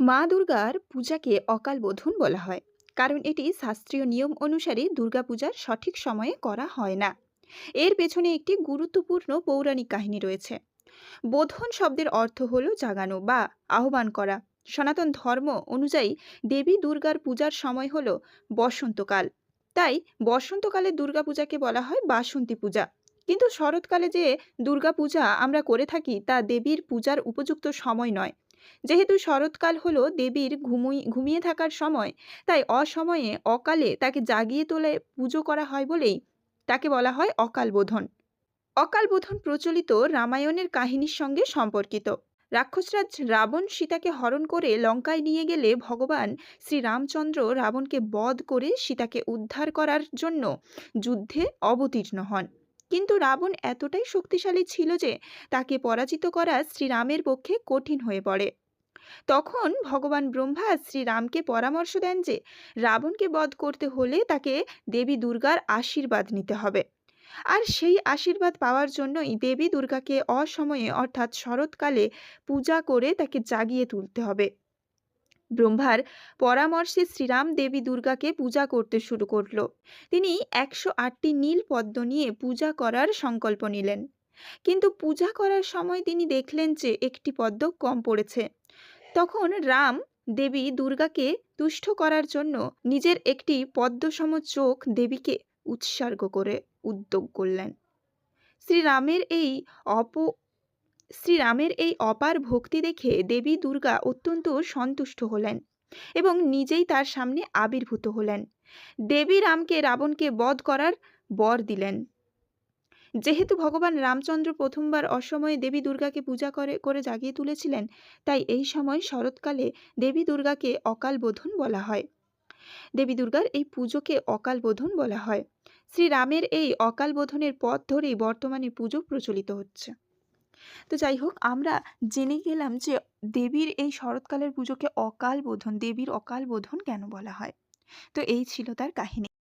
মা দুর্গার পূজাকে অকাল বোধন বলা হয়। কারণ এটি শাস্ত্রীয় নিয়ম অনুসারে দুর্গাপূজার সঠিক সময়ে করা হয় না। এর পেছনে একটি গুরুত্বপূর্ণ পৌরাণিক কাহিনী রয়েছে। বোধন শব্দের অর্থ হল জাগানো বা আহ্বান করা। সনাতন ধর্ম অনুযায়ী দেবী দুর্গার পূজার সময় হল বসন্তকাল। তাই বসন্তকালে দুর্গাপূজাকে বলা হয় বাসন্তী পূজা। কিন্তু শরৎকালে যে দুর্গাপূজা আমরা করে থাকি তা দেবীর পূজার উপযুক্ত সময় নয়। যেহেতু শরৎকাল হলো দেবীর ঘুমুই, ঘুমিয়ে থাকার সময়, তাই অসময়ে অকালে তাকে জাগিয়ে তোলে পুজো করা হয় বলেই তাকে বলা হয় অকাল বোধন। অকাল বোধন প্রচলিত রামায়ণের কাহিনীর সঙ্গে সম্পর্কিত। রাক্ষসরাজ রাবণ সীতাকে হরণ করে লঙ্কায় নিয়ে গেলে ভগবান শ্রীরামচন্দ্র রাবণকে বধ করে সীতাকে উদ্ধার করার জন্য যুদ্ধে অবতীর্ণ হন। কিন্তু রাবণ এতটাই শক্তিশালী ছিল যে তাকে পরাজিত করা শ্রীরামের পক্ষে কঠিন হয়ে পড়ে। তখন ভগবান ব্রহ্মা শ্রীরামকে পরামর্শ দেন যে রাবণকে বধ করতে হলে তাকে দেবী দুর্গার আশীর্বাদ নিতে হবে। আর সেই আশীর্বাদ পাওয়ার জন্যই দেবী দুর্গাকে অসময়ে অর্থাৎ শরৎকালে পূজা করে তাকে জাগিয়ে তুলতে হবে। ব্রহ্মার পরামর্শে শ্রীরাম দেবী দুর্গাকে পূজা করতে শুরু করল। তিনি একশো আটটি নীল পদ্ম নিয়ে পূজা করার সংকল্প নিলেন। কিন্তু পূজা করার সময় তিনি দেখলেন যে একটি পদ্ম কম পড়েছে। তখন রাম দেবী দুর্গাকে তুষ্ট করার জন্য নিজের একটি পদ্মসম চোখ দেবীকে উৎসর্গ করে উদ্যোগ করলেন। শ্রীরামের এই অপ শ্রীরামের এই অপার ভক্তি দেখে দেবী দুর্গা অত্যন্ত সন্তুষ্ট হলেন এবং নিজেই তার সামনে আবির্ভূত হলেন। দেবী রামকে রাবণকে বধ করার বর দিলেন। যেহেতু ভগবান রামচন্দ্র প্রথমবার অসময়ে দেবী দুর্গাকে পূজা করে করে জাগিয়ে তুলেছিলেন, তাই এই সময় শরৎকালে দেবী দুর্গাকে অকাল বোধন বলা হয়। দেবী দুর্গার এই পুজোকে অকাল বোধন বলা হয়। শ্রীরামের এই অকাল বোধনের পথ ধরেই বর্তমানে পুজো প্রচলিত হচ্ছে। তো যাই হোক আমরা জেনে গেলাম যে দেবীর এই শরৎকালের পুজোকে অকাল বোধন, দেবীর অকাল বোধন কেন বলা হয়? তো এই ছিল তার কাহিনী।